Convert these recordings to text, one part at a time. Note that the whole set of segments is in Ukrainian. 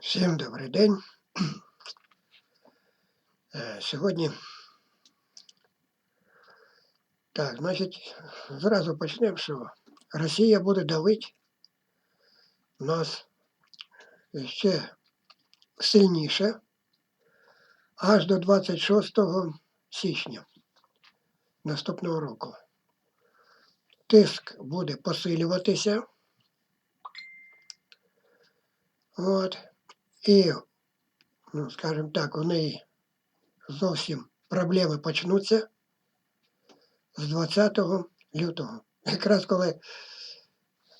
Всім добрий день. Е, Сьогодні. Так, значить, зразу почнемо, що Росія буде давити нас ще сильніше аж до 26 січня наступного року. Тиск буде посилюватися. От. І, ну, скажімо так, у неї зовсім проблеми почнуться з 20 лютого. Якраз коли,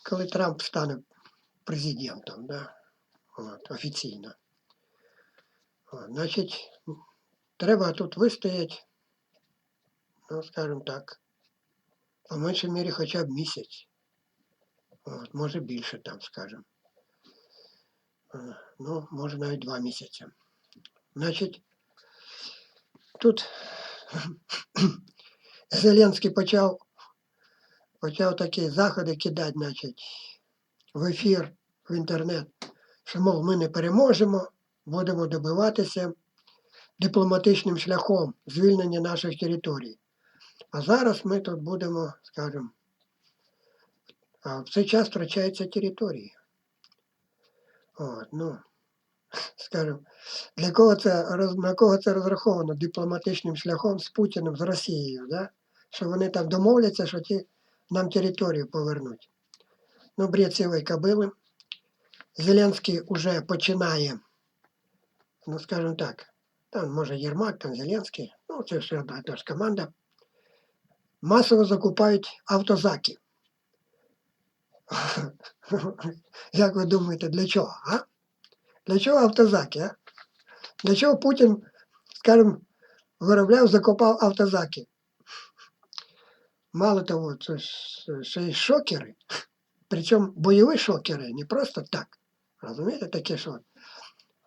коли Трамп стане президентом, да? От, офіційно. От, значить, треба тут вистояти, ну, скажімо так, по меншій мірі хоча б місяць. От, може більше там, скажімо. Е, ну, може навіть два місяці. Значить, тут Зеленський почав, почав такі заходи кидати, значить, в ефір, в інтернет, що, мов, ми не переможемо, будемо добиватися дипломатичним шляхом звільнення наших територій. А зараз ми тут будемо, скажімо, в цей час втрачаються території. От, ну, скажімо, для кого це, на кого це розраховано дипломатичним шляхом з Путіним, з Росією, да? що вони там домовляться, що ті нам територію повернуть. Ну, бред сивої кобили. Зеленський вже починає, ну, скажімо так, там, може, Єрмак, там Зеленський, ну, це все одна ж команда, масово закупають автозаки. Як ви думаєте, для чого? А? Для чого автозаки? А? Для чого Путін, скажімо, виробляв, закупав автозаки? Мало того, це ще й шокери. Причому бойові шокери, не просто так. Розумієте, таке, що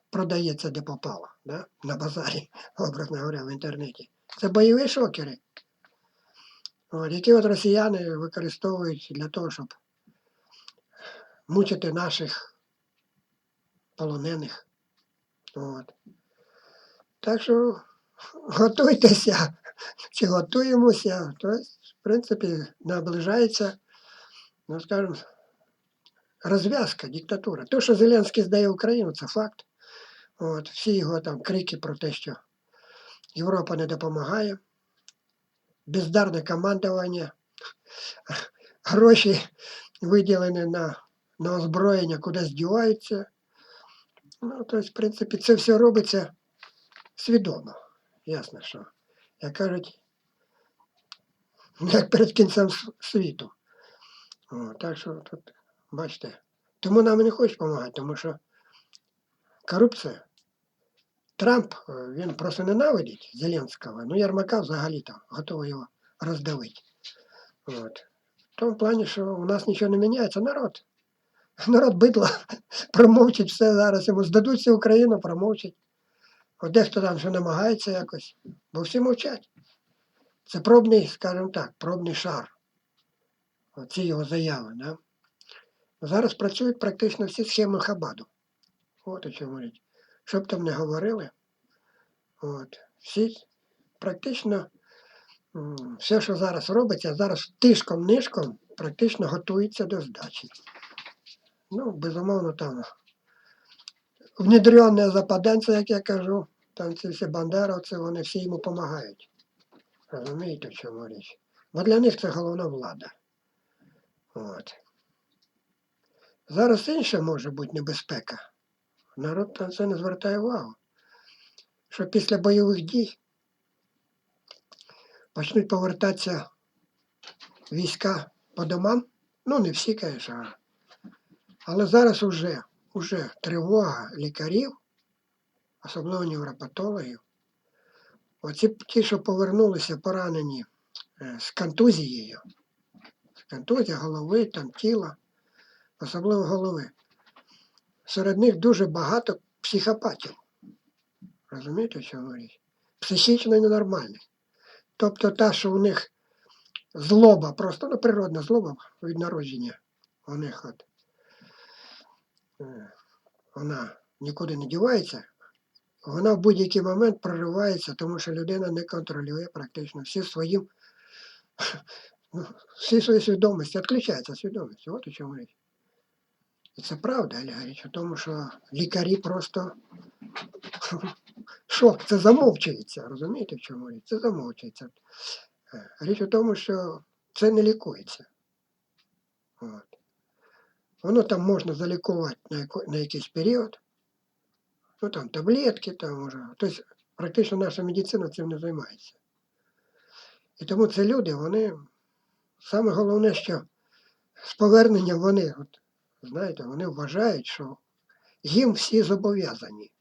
продається де попало, да? на базарі, образно говоря, в інтернеті. Це бойові шокери, от, які от росіяни використовують для того, щоб мучити наших полонених. От. Так що готуйтеся, чи готуємося. Тобто, в принципі, наближається, ну скажімо, розв'язка, диктатура. То, що Зеленський здає Україну, це факт. От, всі його там крики про те, що Європа не допомагає, бездарне командування, гроші виділені на, на озброєння кудись діваються. Ну, тобто, в принципі, це все робиться свідомо. Ясно, що. Як кажуть, як перед кінцем світу. О, так що тут, бачите, тому нам не хочуть допомагати, тому що корупція. Трамп, е, він просто ненавидить Зеленського, ну Ярмака взагалі там готовий його роздавити. От. В тому плані, що у нас нічого не міняється, народ. Народ бидло промовчить все зараз. Йому здадуть всю Україну, промовчить. От дехто там ще намагається якось, бо всі мовчать. Це пробний, скажімо так, пробний шар. Оці його заяви. Да? Зараз працюють практично всі схеми Хабаду. От о чому річ. Що б там не говорили, от, всі практично все, що зараз робиться, зараз тишком-нишком практично готується до здачі. Ну, безумовно, там внедренне западенце, як я кажу, там ці всі бандеровці, вони всі йому допомагають. Розумієте, в чому річ? Бо для них це головна влада. От. Зараз інша може бути небезпека. Народ на це не звертає увагу. Що після бойових дій почнуть повертатися війська по домам. Ну, не всі, звісно, але зараз уже, уже тривога лікарів, особливо невропатологів. Оці ті, що повернулися поранені е, з контузією, з контузією голови, там тіла, особливо голови. Серед них дуже багато психопатів. Розумієте, що говорить? Психічно ненормальних. Тобто та, що у них злоба, просто ну, природна злоба від народження у них от. Вона нікуди не дівається, вона в будь-який момент проривається, тому що людина не контролює практично всі свої, ну, всі свої свідомості, відключається свідомість. От у чому річ. І це правда, Олег Гаріч, у тому, що лікарі просто шок, це замовчується, розумієте, в чому річ? Це замовчується. Е, Річ у тому, що це не лікується. От. Воно там можна залікувати на, на якийсь період, ну там таблетки, там може. Тобто практично наша медицина цим не займається. І тому це люди, вони саме головне, що з поверненням вони, от, знаєте, вони вважають, що їм всі зобов'язані.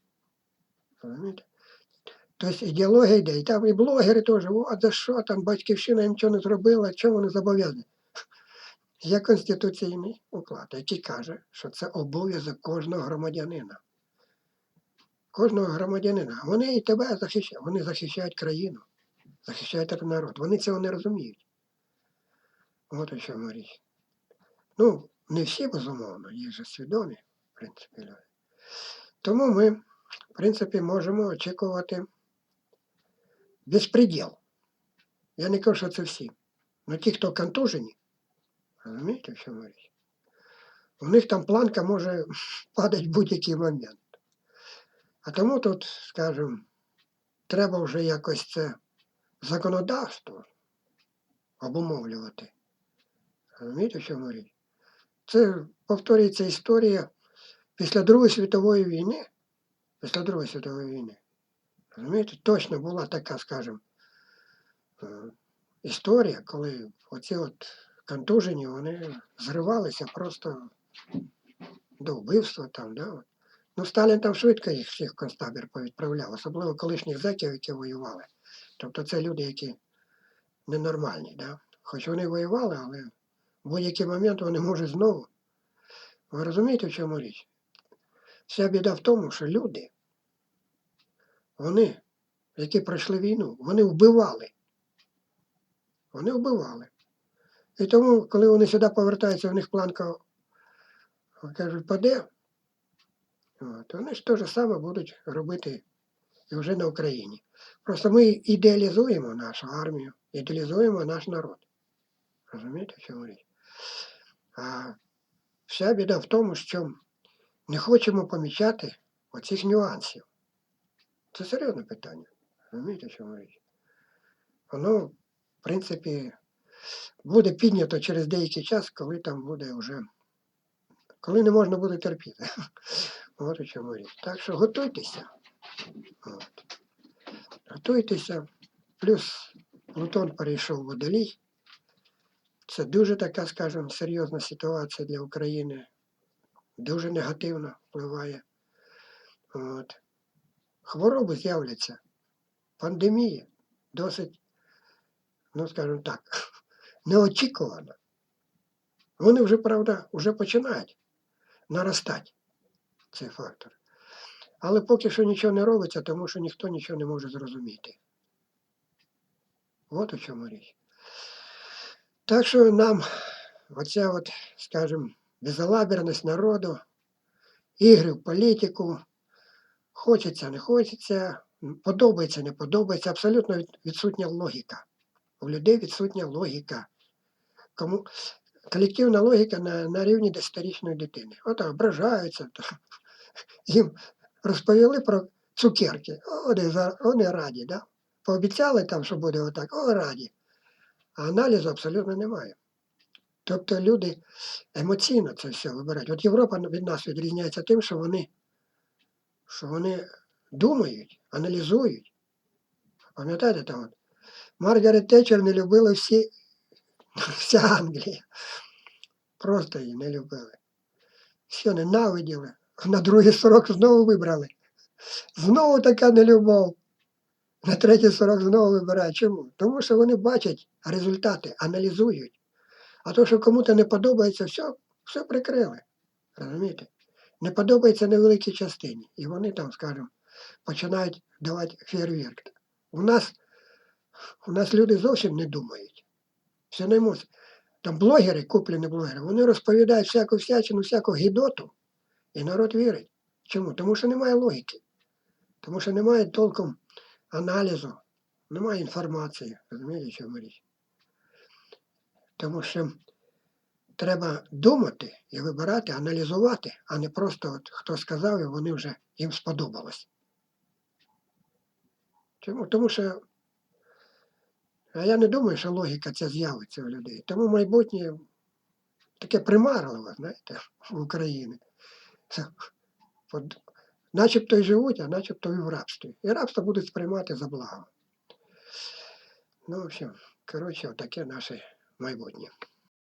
Розумієте? Тобто ідеологія йде, і там і блогери теж, о, а за що там батьківщина їм нічого не зробила, чому вони зобов'язані? Є конституційний уклад, який каже, що це обов'язок кожного громадянина. Кожного громадянина. Вони і тебе захищають, вони захищають країну, захищають народ. Вони цього не розуміють. От у чому річ. Ну, не всі, безумовно, є ж свідомі, в принципі, люди. Тому ми, в принципі, можемо очікувати безпреділ. Я не кажу, що це всі. Але ті, хто контужені, розумієте, в чому? У них там планка може падати в будь-який момент. А тому тут, скажімо, треба вже якось це законодавство обумовлювати. Розумієте, в чому? Це повторюється історія після Другої світової війни. Після Другої світової війни. Розумієте, точно була така, скажімо, е, історія, коли оці от контужені, вони зривалися просто до вбивства там, да? Ну, Сталін там швидко їх всіх концтабір повідправляв, особливо колишніх зеків, які воювали. Тобто це люди, які ненормальні, да? Хоч вони воювали, але в будь-який момент вони можуть знову. Ви розумієте, в чому річ? Вся біда в тому, що люди, вони, які пройшли війну, вони вбивали. Вони вбивали. І тому, коли вони сюди повертаються, у них планка, кажуть, паде, от, вони ж те ж саме будуть робити і вже на Україні. Просто ми ідеалізуємо нашу армію, ідеалізуємо наш народ. Розумієте, в чому річ? А вся біда в тому, що не хочемо помічати оцих нюансів. Це серйозне питання. Розумієте, в чому річ? Воно, в принципі, буде піднято через деякий час, коли там буде вже, коли не можна буде терпіти. От у чому річ. Так що готуйтеся. От. Готуйтеся. Плюс Плутон перейшов водолій. Це дуже така, скажімо, серйозна ситуація для України. Дуже негативно впливає. От. Хвороби з'являться. Пандемія досить, ну скажімо так, неочікувана. Вони вже, правда, вже починають наростати цей фактор. Але поки що нічого не робиться, тому що ніхто нічого не може зрозуміти. От у чому річ. Так що нам оця от, скажімо, безалаберність народу, ігри в політику, хочеться, не хочеться, подобається, не подобається, абсолютно відсутня логіка. У людей відсутня логіка. Кому... Колективна логіка на, на рівні десятирічної дитини. От ображаються, їм розповіли про цукерки. Вони, вони раді, да? Пообіцяли там, що буде отак, о, раді. А аналізу абсолютно немає. Тобто люди емоційно це все вибирають. От Європа від нас відрізняється тим, що вони, що вони думають, аналізують. Пам'ятаєте там? Маргарет Тетчер не любила всі, вся Англія. Просто її не любили. Все ненавиділи. На другий сорок знову вибрали. Знову така нелюбов. На третій сорок знову вибирають. Чому? Тому що вони бачать результати, аналізують. А то, що кому-то не подобається, все, все прикрили. Розумієте? Не подобається невеликій частині. І вони там, скажімо, починають давати фейерверк. У нас, у нас люди зовсім не думають. Все на емоції. Там блогери, куплені блогери, вони розповідають всяку всячину, всяку гідоту, і народ вірить. Чому? Тому що немає логіки. Тому що немає толком аналізу, немає інформації. Розумієте, чому річ? Тому що треба думати і вибирати, аналізувати, а не просто от хто сказав, і вони вже їм сподобалось. Чому? Тому що а я не думаю, що логіка ця з'явиться у людей. Тому майбутнє таке примарливе, знаєте, в Україні. Начебто й живуть, а начебто і в рабстві. І рабство будуть сприймати за благо. Ну, в общем, коротше, таке наше майбутнє.